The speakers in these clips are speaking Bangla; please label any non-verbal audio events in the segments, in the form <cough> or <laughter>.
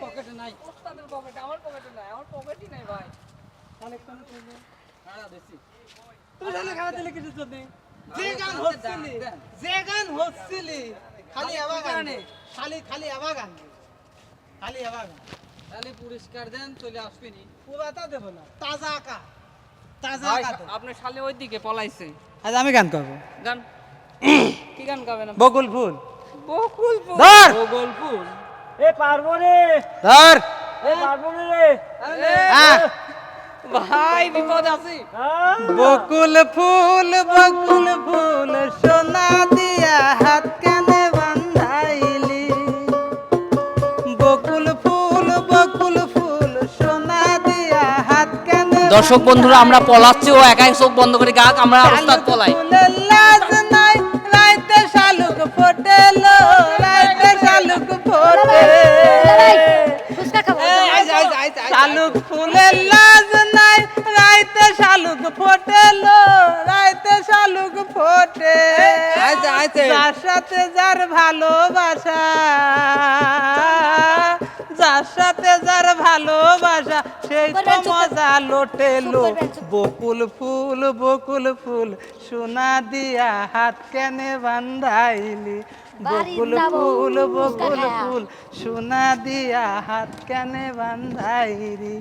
পকেটে নাই। ওস্তাদের পকেটে আমার পকেটে নাই আমার পকেটই নাই ভাই। হ্যাঁ বেশি তুমি শালি খাওয়া দিলে কিছু জন্য? যে গান হচ্ছিলি যে গান হচ্ছিলি খালি আবার গান খালি খালি আবার গান খালি আবার গান তাহলে পুরস্কার দেন চলে আসবেনি। পুরাটা দেবো না তাজা আকা তাজা আকা। আপনার শালে ওই দিকে পলাইছে। আজ আমি গান করব। গান। <coughs> কি গান গাবেন আপনি? বকুল ফুল। বকুল ফুল। ধর! বকুল ফুল। এ পারব রে ধর! এ পারব রে। হ্যাঁ। ভাই বিপদ আছে। হ্যাঁ? বকুল ফুল বকুল ফুল সোনা দিয়া হাত কানে বান্ধাইলি। বকুল ফুল বকুল ফুল সোনা দিয়া হাত কানে দর্শক বন্ধুরা আমরা পলাচ্ছি ও একাই চোখ বন্ধ করে গাক আমরা ওস্তাদ পলাই। শালুক ফুলের লাজ নাই রাইতে শালুক ফোটেলো রাইতে শালুক ফোটে। যার সাথে যার ভালোবাসা যার সাথে যার ভালোবাসা সেই তো মজা লোটেলো বকুল ফুল বকুল ফুল সোনা দিয়া হাত কেনে বান্ধাইলি। বকুল ফুল বকুল ফুল সোনা দিয়া হাত কেনে বান্ধাইরি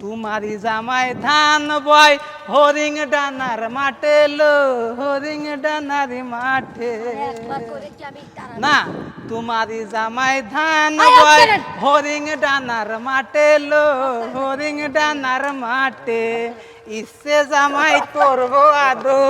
তোমারি জামাই ধান বয় হরিং ডানার মাঠে লো হরিং ডানার মাঠে। না তোমারি জামাই ধান বয়। হরিং ডানার মাঠে লো হরিং ডানার মাঠে ইচ্ছে জামাই করব আদো।